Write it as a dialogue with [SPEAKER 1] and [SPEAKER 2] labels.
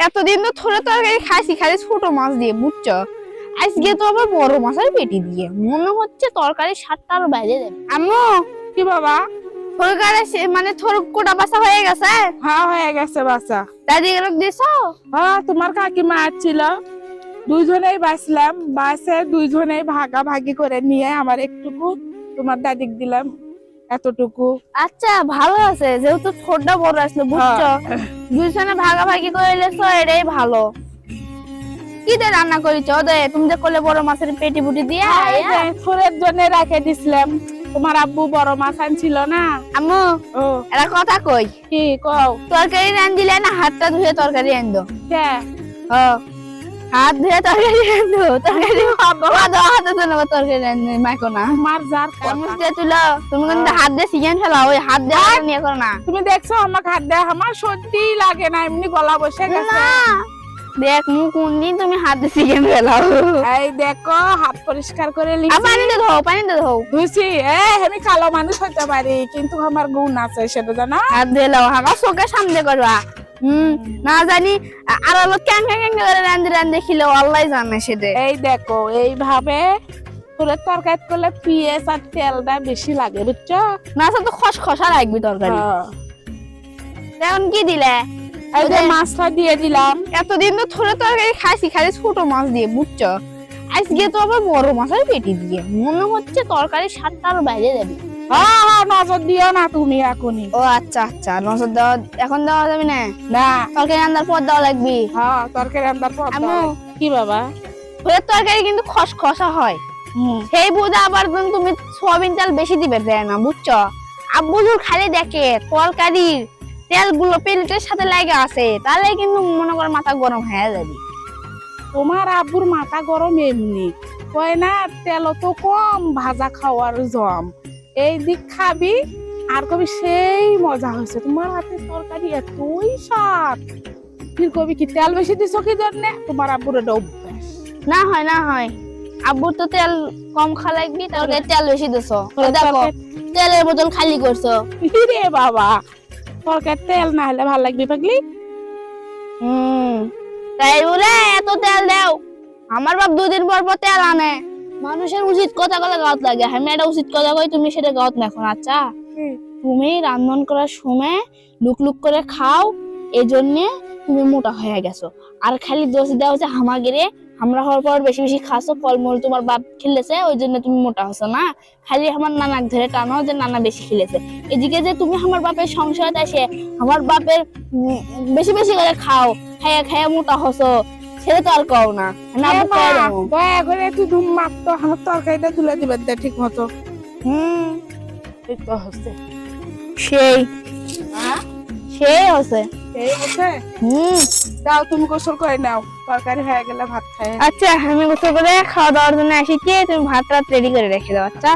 [SPEAKER 1] এতদিন তো থোড়ে তরকারি খাইছি খালি ছোট মাছ দিয়ে বুঝছ? আজকে তো আবার বড় মাছের পেটি দিয়ে। মনে হচ্ছে তরকারি স্বাদটা আরও বাইরে দেবে আম্মু!
[SPEAKER 2] কি বাবা?
[SPEAKER 1] তরকারি সে- মানে থোর কোটা বাসা হয়ে গেছে?
[SPEAKER 2] হ্যাঁ হয়ে গেছে বাচ্চা
[SPEAKER 1] দাদি গেল দিছো?
[SPEAKER 2] হ্যাঁ তোমার কাকিমা আসছিল দুইজনেই বাঁচলাম বাসে দুইজনেই ভাগাভাগি করে নিয়ে আমার একটুকু তোমার দাদিক দিলাম। এতটুকু।
[SPEAKER 1] আচ্ছা ভালো আছে যেহেতু ছোটটা বড় আসলো বুঝছ? দুইজনে ভাগাভাগি করে লেছো এটাই ভালো। কি দিয়ে রান্না করেছ? দে তুমি যে করলে বড় মাছের পেটি বুটি দিয়ে
[SPEAKER 2] এই যে জন্য রেখে দিছিলাম। তোমার আব্বু বড় মাছ আনছিল না?
[SPEAKER 1] আম্মু এটা কথা কই?
[SPEAKER 2] কি কও?
[SPEAKER 1] তরকারি রান দিলে না হাতটা ধুয়ে তরকারি রান দো
[SPEAKER 2] কে
[SPEAKER 1] ও। হাত ধুয়ে তরকারি রান দো তরকারি দাও হাতে তো নেব তরকারি রান দে মাইকো না।
[SPEAKER 2] তোমার যার
[SPEAKER 1] দিয়ে তুলো তুমি কিন্তু হাত দিয়ে সিজন ফেলাও ওই হাত দিয়ে নিয়ে করো না।
[SPEAKER 2] তুমি দেখছ আমার খাদ্য দেয় আমার সত্যি লাগে না এমনি গলা বসে গেছে।
[SPEAKER 1] দেখ মু কোন দিন তুমি হাত সিজন ফেলাও
[SPEAKER 2] এই দেখো হাত পরিষ্কার করে লিখছি
[SPEAKER 1] পানিতে ধো পানিতে ধো।
[SPEAKER 2] ধুইছি। এ আমি কালো মানুষ হতে পারি কিন্তু আমার গুণ আছে সেটা জানা?
[SPEAKER 1] হাত দিয়ে লাও আমার চোখের সামনে করবা। হুম না জানি আর করে রান্ধি রান্ধি খিলে আল্লাহ জানে সেটা
[SPEAKER 2] এই দেখো এইভাবে ফুলের তরকারি করলে পিঁয়াজ আর তেলটা বেশি লাগে বুঝছ?
[SPEAKER 1] না তো খস খসা লাগবে তরকারি।
[SPEAKER 2] হ্যাঁ।
[SPEAKER 1] এখন কি দিলে?
[SPEAKER 2] এই যে মাছটা দিয়ে দিলাম।
[SPEAKER 1] এতদিন তো থোড়ে তরকারি খাইছি খালি ছোট মাছ দিয়ে বুঝছ? আজকে তো আবার বড় মাছের পেটি দিয়ে। মনে হচ্ছে তরকারির স্বাদটা আরও বাইরে যাবে।
[SPEAKER 2] হ্যাঁ হ্যাঁ নজর দিও না তুমি এখনই।
[SPEAKER 1] ও আচ্ছা আচ্ছা নজর দেওয়া এখন দেওয়া যাবে না?
[SPEAKER 2] না।
[SPEAKER 1] তরকারি রান্নার পর দেওয়া লাগবে।
[SPEAKER 2] হ্যাঁ তরকারি রান্নার পর কি বাবা?
[SPEAKER 1] থোড়ের তরকারি কিন্তু খসখসা হয়। সেই বুঝে আবার তুমি সোয়াবিন তেল বেশি দিবে দেয় না বুঝছ? আব্বুজুর খালি দেখে তরকারির তেলগুলো প্লেটের সাথে লাগে আছে তাহলে কিন্তু মনে করো মাথা গরম হয়ে যাবে।
[SPEAKER 2] তোমার আব্বুর মাথা গরম এমনি। কয় না তেল তো কম ভাজা খাওয়ার জম। এই দিক খাবি আর কবি সেই মজা হয়েছে। তোমার হাতে তরকারি এতই স্বাদ। ফির কবি কি তেল বেশি দিছো কি জন্য? তোমার আব্বুর এটা অভ্যাস।
[SPEAKER 1] না হয় না হয়। আব্বুর তো তেল কম খা লাগবি তরকারি তেল বেশি দিছ। দেখো তেলের বোতল খালি করছ।
[SPEAKER 2] রে বাবা তরকারি তেল না হলে ভালো লাগবে পাগলি।
[SPEAKER 1] হুম তাই বলে এত তেল দাও। আমার বাপ দুদিন পর পর তেল আনে। মানুষের উচিত কথা বলে গাওত লাগে। আমি একটা উচিত কথা কই তুমি সেটা গাওত না এখন আচ্ছা তুমি রান্না করার সময় লুক লুক করে খাও এই জন্যে তুমি মোটা হয়ে গেছো। আর খালি দোষ দেওয়া হচ্ছে হামাগেরে আমরা হওয়ার পর বেশি বেশি খাসো ফলমূল তোমার বাপ খেলেছে ওই জন্য তুমি মোটা হছো না। খালি আমার নানাক ধরে টানো যে নানা বেশি খেলেছে। এদিকে যে তুমি আমার বাপের সংসারে এসে আমার বাপের বেশি বেশি করে খাও খাইয়া খাইয়া মোটা হছো সেটা তো আর কও না।
[SPEAKER 2] দয়া করে একটু ধুম আমার তরকারিটা তুলে দিবেন দে ঠিক মতো।
[SPEAKER 1] হুম।
[SPEAKER 2] এই তো হচ্ছে।
[SPEAKER 1] সেই। সেই হচ্ছে।
[SPEAKER 2] এই হচ্ছে?
[SPEAKER 1] হুম।
[SPEAKER 2] যাও তুমি গোসল করে নাও। তরকারি হয়ে গেলে ভাত খাই।
[SPEAKER 1] আচ্ছা আমি গোসল করে খাওয়া দাওয়ার জন্য এসেছি তুমি ভাত রাত রেডি করে রেখে দাও আচ্ছা।